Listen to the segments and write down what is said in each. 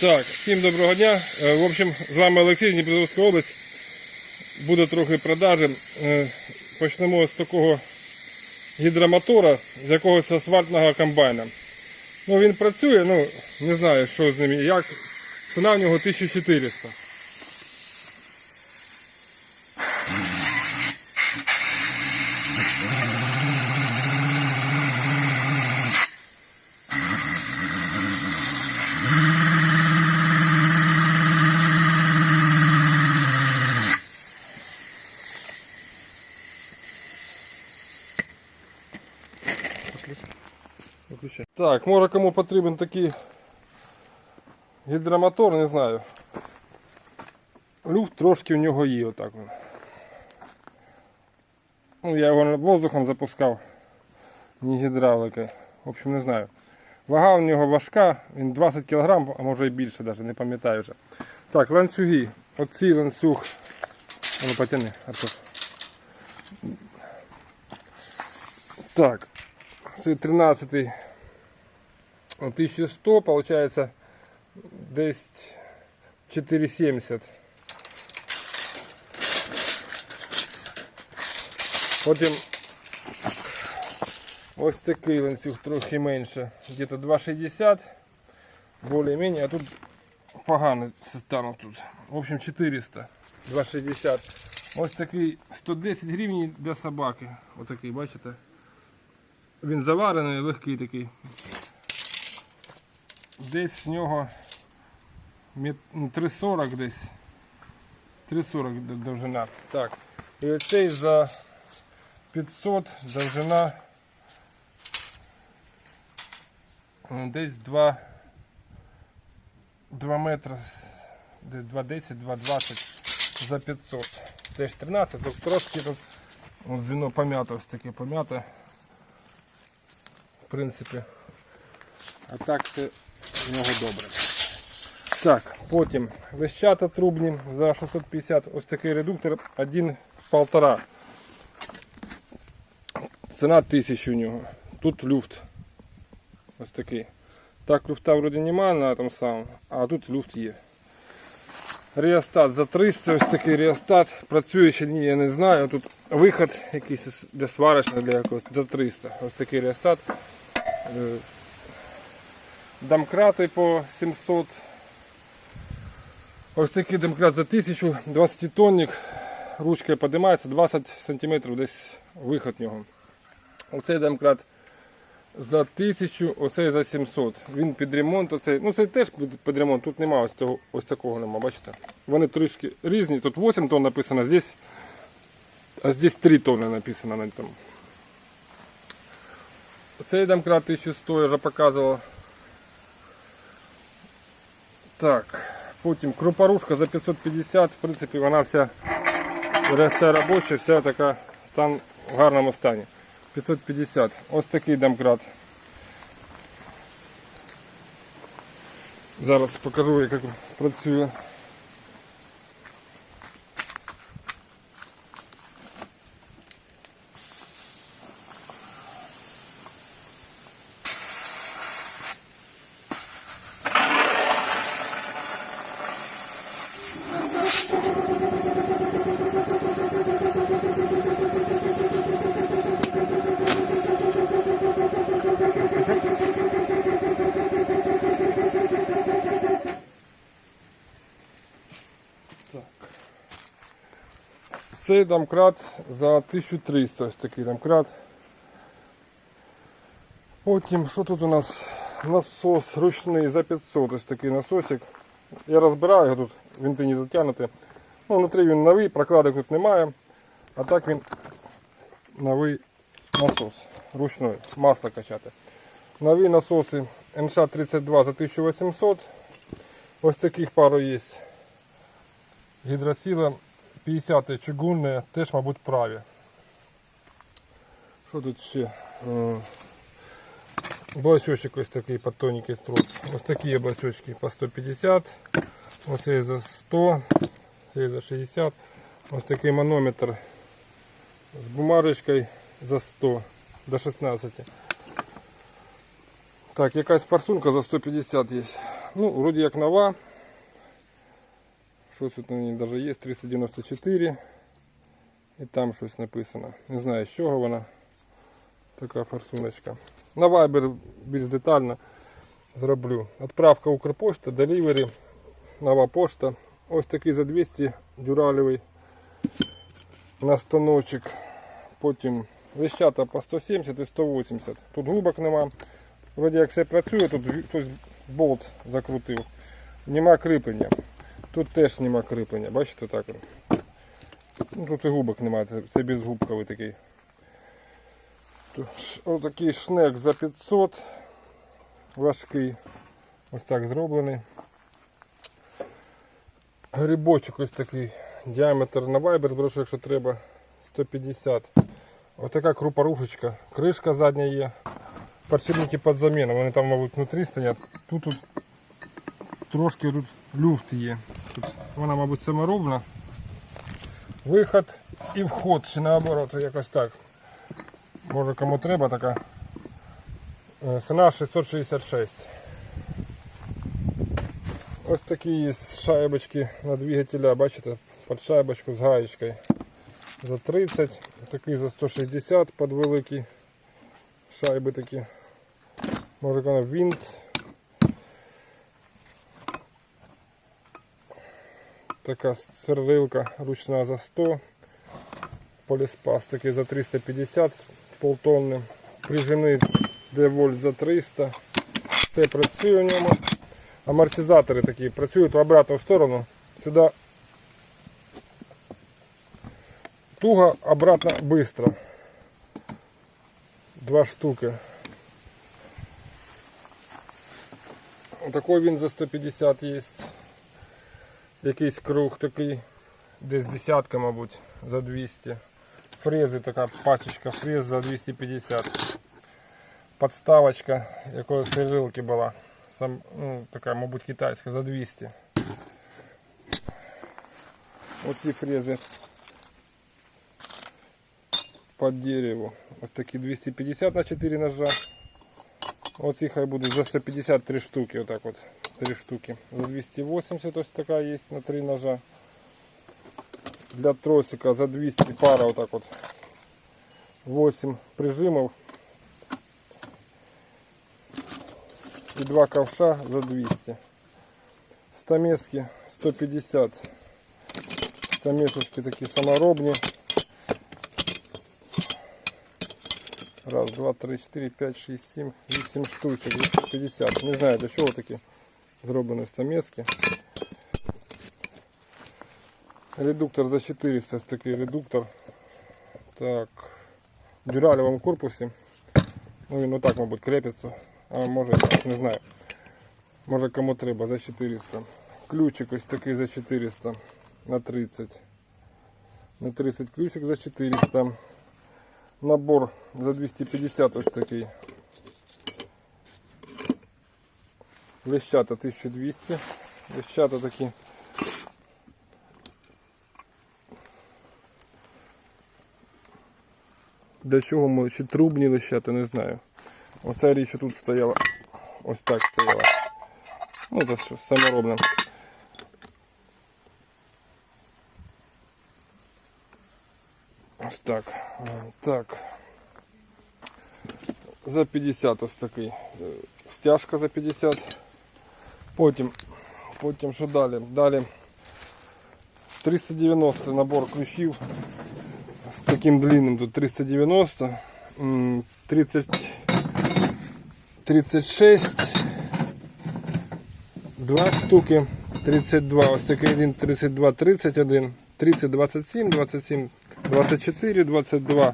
Так, всім доброго дня. Е, В общем, з вами Олексій, Дніпровська область. Буде трохи продажі. Е, Почнемо з такого гідромотора, з якогось асфальтного комбайна. Ну, він працює, ну, не знаю, що з ним і як. Ціна в нього 1400. Виключай. Так, може кому потрібен такий гідромотор, не знаю. Люфт трошки в нього є отак. Ну, я його воздухом запускав, не гідравликою. В общем, не знаю. Вага у нього важка, він 20 кг, а може і більше навіть, не пам'ятаю вже. Так, ланцюги. Оцей ланцюг. А Ну, потяни, Артур. Так, це 13 1100, получается десь 470. Потім ось такий ланцюг трохи менше, где-то 2,60, более-менее, а тут погано стану тут. В общем 400, 2,60. Ось такий 110 гривень для собаки. Ось такий, бачите? Він заварений, легкий такий. Десь в нього мет- ну, 3,40 десь. 3,40 д- довжина. Так. І оцей за 500 довжина десь 2, 2 метри, з- де 2,10, 2,20 за 500. Теж 13, тут трошки тут от звіно пом'яте, ось таке пом'яте. В принципі. А так все в нього добре. Так, потім вещата трубні за 650. Ось такий редуктор 1,5. Ціна 1000 у нього. Тут люфт. Ось такий. Так, люфта вроді немає на тому самому, а тут люфт є. Реостат за 300, ось такий реостат. Працює ще ні, я не знаю. Тут виход якийсь для сварочного, для якогось за 300. Ось такий реостат. Домкрати по 700. Ось такий домкрат за 1000, 20 тонник. Ручка піднімається, 20 см десь виход нього. Оцей домкрат за 1000, оцей за 700. Він під ремонт, оцей, ну цей теж під, ремонт, тут немає ось, того, ось такого нема, бачите? Вони трішки різні, тут 8 тонн написано, здесь, а здесь 3 тонни написано на тому. Цей домкрат 1100 я вже показував. Так, потім крупорушка за 550, в принципі, вона вся, вся робоча, вся така стан в гарному стані. 550. Ось такий домкрат. Зараз покажу, як працює. Цей домкрат за 1300, ось такий домкрат. Потім, що тут у нас? Насос ручний за 500, ось такий насосик. Я розбираю його тут, винти не затягнуті. Ну, внутрі він новий, прокладок тут немає. А так він новий насос ручний, масло качати. Нові насоси НШ-32 за 1800. Ось таких пару є. Гідросіла 50 чугунне, теж, мабуть, праві. Що тут ще? Е, Блочочок ось такий по тоненький трос. Ось такі блочочки по 150. Оцей за 100, цей за 60. Ось такий манометр з бумажечкою за 100 до 16. Так, якась форсунка за 150 є. Ну, вроді як нова. Щось тут на ній навіть є 394. І там щось написано. Не знаю з чого вона. Така форсуночка. На Viber більш детально зроблю. Отправка Укрпошта, Delivery, нова пошта. Ось такий за 200 дюралевий на станочок. Потім лищата по 170 і 180. Тут губок нема. Вроді як все працює, тут хтось болт закрутив. Нема кріплення. Тут теж нема кріплення. Бачите так? Ну, тут і губок немає, це, це безгубковий такий. Тут Ось такий шнек за 500. Важкий. Ось так зроблений. Грибочок ось такий. Діаметр на вайбер, брошу, якщо треба. 150. Ось така крупорушечка. Кришка задня є. Подшипники під заміну. Вони там, мабуть, внутрі стоять. Тут, тут трошки тут люфт є. Тут вона, мабуть, саморобна. Виход і вход, чи наоборот, якось так. Може кому треба така. Ціна 666. Ось такі є шайбочки на двигателя, бачите, під шайбочку з гаєчкою за 30, такий за 160 під великі шайби такі. Може вона винт. Така сверлилка ручна за 100. Поліспас такий за 350 полтонни. Прижимний девольт за 300. Це працює в ньому. Амортизатори такі працюють в обратну сторону. Сюди туго, обратно быстро. Два штуки. Такой він за 150 є. Якийсь круг такий, десь десятка, мабуть, за 200. Фрези така пачечка фрез за 250. Подставочка якоїсь серилки була. Сам, ну, така, мабуть, китайська за 200. Оці фрези під дерево. Ось такі 250 на 4 ножа. Оці хай будуть за 153 штуки. Отак от. 3 штуки. За 280 ось така є на 3 ножа. Для тросика за 200 пара отак от. 8 прижимов. І два ковша за 200. Стамески 150. Стамесочки такі саморобні. Раз, два, три, чотири, п'ять, шість, сім, вісім штучок, 250. Не знаю для чого такі зроблені стамески. Редуктор за 400, ось такий редуктор. Так. В дюралевому корпусі. Ну він отак, мабуть, крепиться. А може, не знаю. Може кому треба за 400. Ключик ось такий за 400 на 30. На 30 ключик за 400. Набор за 250 ось такий. Лещата 1200. Лещата такі. Для чого ми чи трубні лещата, не знаю. Оця річ тут стояла. Ось так стояла. Ну, це саморобне. Ось так. Так. За 50 ось такий. е, Стяжка за 50. Потім, потім що далі? Далі 390 набор ключів. З таким длинним тут 390. м, 30, 36. Два штуки. 32. Ось такий один 32, 31. 30, 27, 27, 24, 22.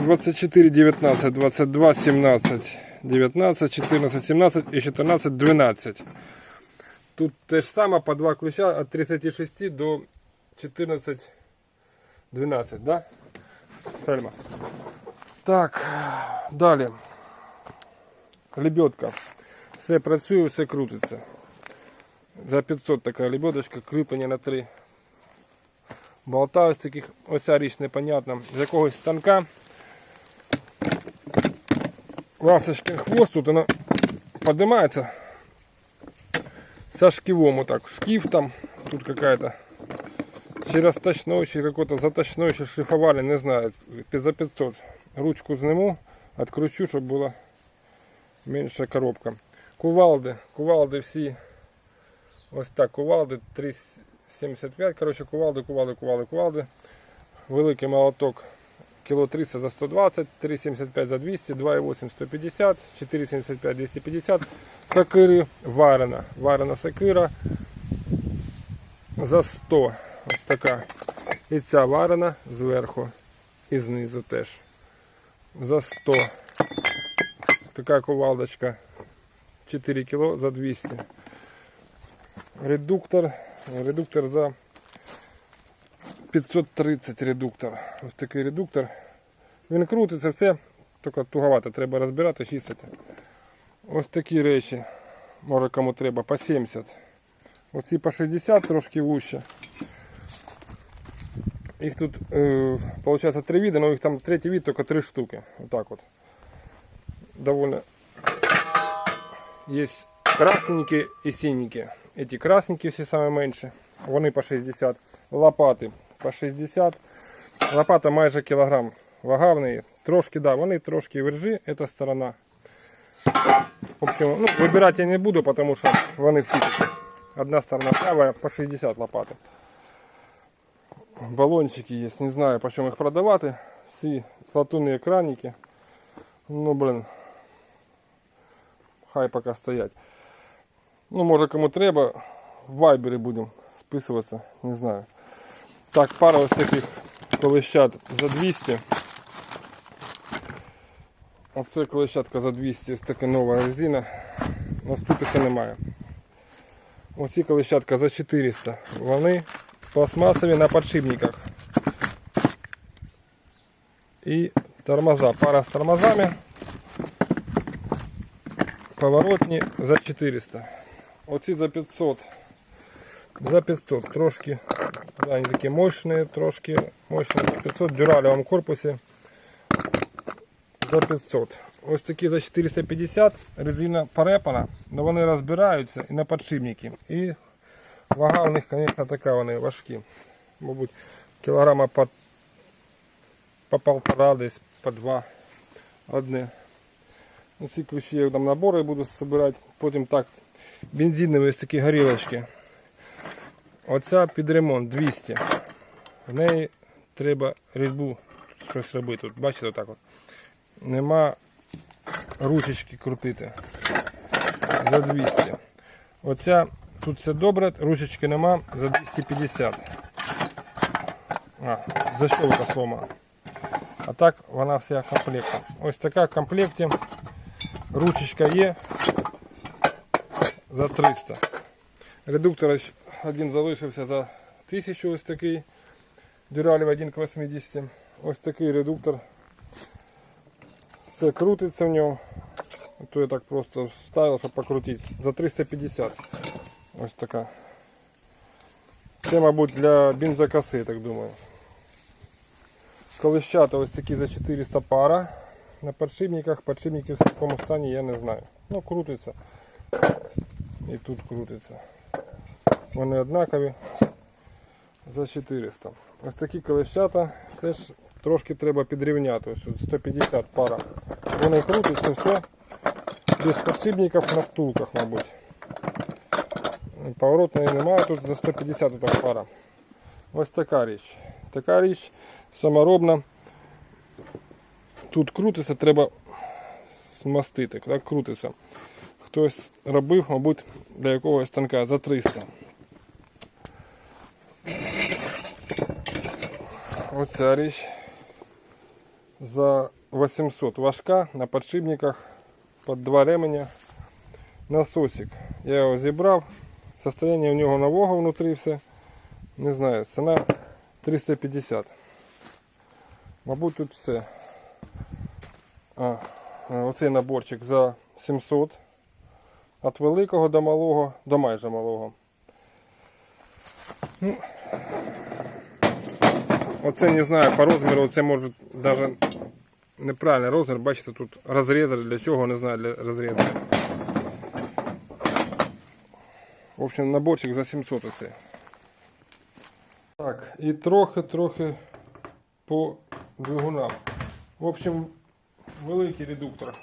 24, 19, 22, 17, 19, 14, 17 і 14, 12. Тут те ж саме по два ключа від 36 до 14, 12, да? Сальма. Так, далі. Лебедка. Все працює, все крутиться. За 500 така лебедочка, кріплення на 3. Болта ось таких, ось ця річ непонятна. З якогось станка ласточкин хвост, тут она поднимается со шкивом вот так. Шкив там, тут какая-то через точной, через какой-то заточной, ще шлифовали, не знаю, за 500. Ручку сниму, откручу, щоб була менша коробка. Кувалди, кувалди всі. Ось так, кувалди 3,75. Коротше, кувалди, кувалди, кувалди, кувалди. Великий молоток кіло 300 за 120, 3,75 за 200, 2,8 150, 4,75 250. Сакири варена. Варена сакира за 100. Ось така. І ця варена зверху і знизу теж. За 100. Така ковалдочка 4 кг за 200. Редуктор. Редуктор за 530 редуктор. Ось такий редуктор. Він крутиться все, тільки туговато треба розбирати, чистити. Ось такі речі. Може кому треба по 70. Оці по 60 трошки вуще. Їх тут, е, получается, три вида, но их там третий вид только три штуки. Вот так вот. Довольно. Есть красненькие и синенькие. Эти красненькие все самые меньше. Вони по 60. Лопати по 60. Лопата майже кілограм. Вага в неї. Трошки, да, вони трошки вержи, эта сторона. В общем, ну, вибирати я не буду, потому що вони всі такі. Одна сторона правая по 60 лопати. Баллончики есть, не знаю, по чому їх продавати. Всі з латунні екранники. Ну, блин. Хай поки стоять. Ну, може кому треба, в вайбері будемо списуватися, не знаю. Так, пара ось таких колещат за 200. Оце колещатка за 200, ось така нова резина. Наступити немає. Оці колещатка за 400. Вони пластмасові на подшипниках. І тормоза. Пара з тормозами. Поворотні за 400. Оці за 500. За 500. Трошки. Они такие мощные, трошки мощные. 500 в дюралевом корпусі. За 500. Ось такі за 450. Резина порепана, але вони розбираються і на подшипники. І вага у них, звісно, така вони важкі. Мабуть, кілограма по, по полтора десь, по два. Одне. Ну, ці ключі я там набори буду збирати. Потім так, бензинові ось такі горілочки. Оця під ремонт 200. В неї треба різьбу щось робити. Тут, бачите, отак от. Нема ручечки крутити. За 200. Оця тут все добре, ручечки нема за 250. А, защелка сломана. А так вона вся комплектом. Ось така в комплекті. Ручечка є за 300. Редуктор один залишився за 1000 ось такий. Дюралів 1 к 80. Ось такий редуктор. Все крутиться в ньому. То я так просто вставив, щоб покрутити. За 350. Ось така. Це, мабуть, для бензокоси, так думаю. Колещата ось такі за 400 пара. На подшипниках, подшипники в такому стані я не знаю. Ну, крутиться. І тут крутиться. Вони однакові за 400. Ось такі колещата теж трошки треба підрівняти. Ось тут 150 пара. Вони крутяться все. Без подшипників на втулках, мабуть. Поворотної немає, тут за 150 така пара. Ось така річ. Така річ саморобна. Тут крутиться, треба змастити. Так крутиться. Хтось робив, мабуть, для якогось станка за 300. Оця річ за 800 важка на подшипниках під два ременя насосик. Я його зібрав. Состояние у нього нового внутрі все. Не знаю, ціна 350. Мабуть, тут все. А, оцей наборчик за 700. Від великого до малого, до майже малого. Ну, оце не знаю по розміру, це може навіть неправильний розмір. Бачите, тут розрізер. Для чого не знаю для розрізера. В общем, наборчик за 700 оце. Так, і трохи-трохи по двигунам. В общем, великий редуктор.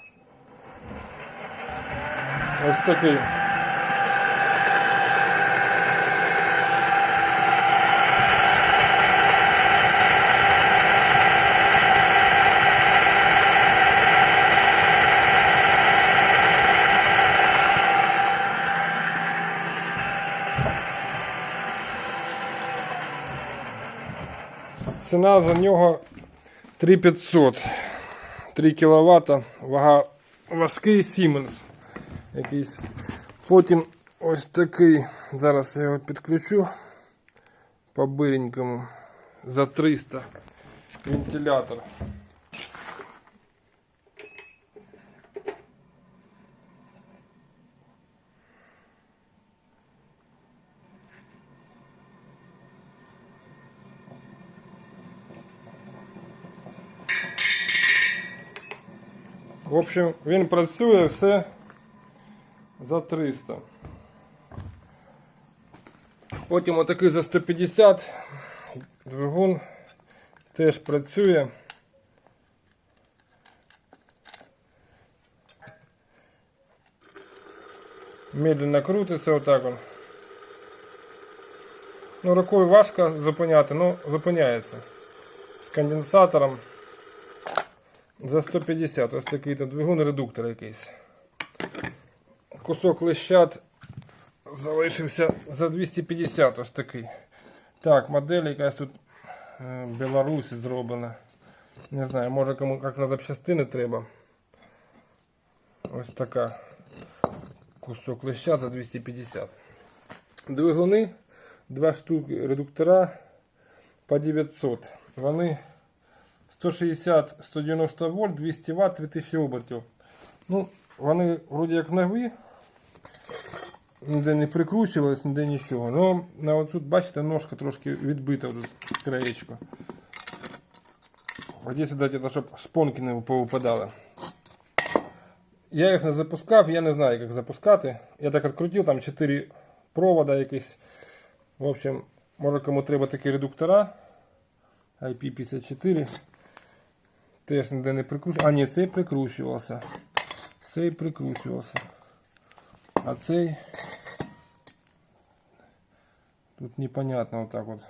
Ось такий. Ціна за нього 3500. 3 кВт. Вага важкий Siemens якийсь. Потім ось такий. Зараз я його підключу по биренькому за 300 вентилятор. В общем, він працює все за 300. Потім отакий за 150 двигун теж працює. Медленно крутиться отак он. Ну, рукою важко зупиняти, ну зупиняється. З конденсатором за 150. Ось такий тут двигун редуктор якийсь. Кусок лещат залишився за 250 ось такий. Так, модель якась тут е, Білорусі зроблена. Не знаю, може кому як на запчастини треба. Ось така. Кусок леща за 250. Двигуни, два штуки редуктора по 900. Вони 160-190 вольт, 200 Вт, 3000 обертів. Ну, вони вроді як нові. Ніде не прикручувались, ніде нічого. Ну, на оцю, бачите, ножка трошки відбита тут з краєчку. А здесь, дати, щоб шпонки не повипадали. Я їх не запускав, я не знаю, як запускати. Я так відкрутив, там 4 провода якісь. В общем, може кому треба такі редуктора. IP54. Теж ніде не прикручувався. А, ні, цей прикручувався. Цей прикручувався. А цей. Тут непонятно вот так вот.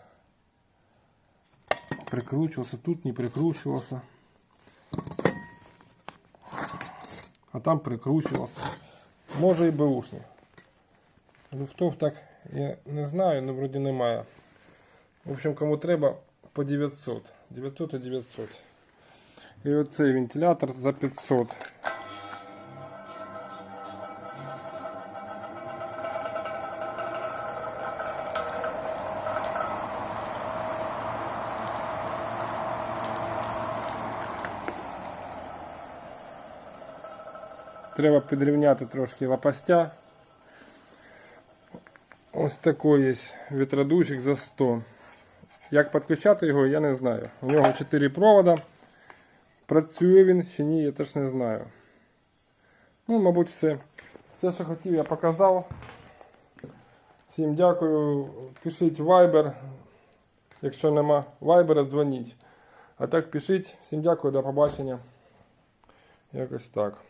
Прикручивался, тут не прикручивался. А там прикручивался. Може і беушні. Люфтов так я не знаю, але вроді немає. В общем, кому треба по 900. 900 і 900. І оцей вентилятор за 500. Треба підрівняти трошки лопастя. Ось такий є вітродувчик за 100. Як підключати його, я не знаю. У нього 4 провода. Працює він чи ні, я теж не знаю. Ну, мабуть, все. Все, що хотів, я показав. Всім дякую. Пишіть Viber. Якщо нема Viber, дзвоніть. А так пишіть. Всім дякую, до побачення. Якось так.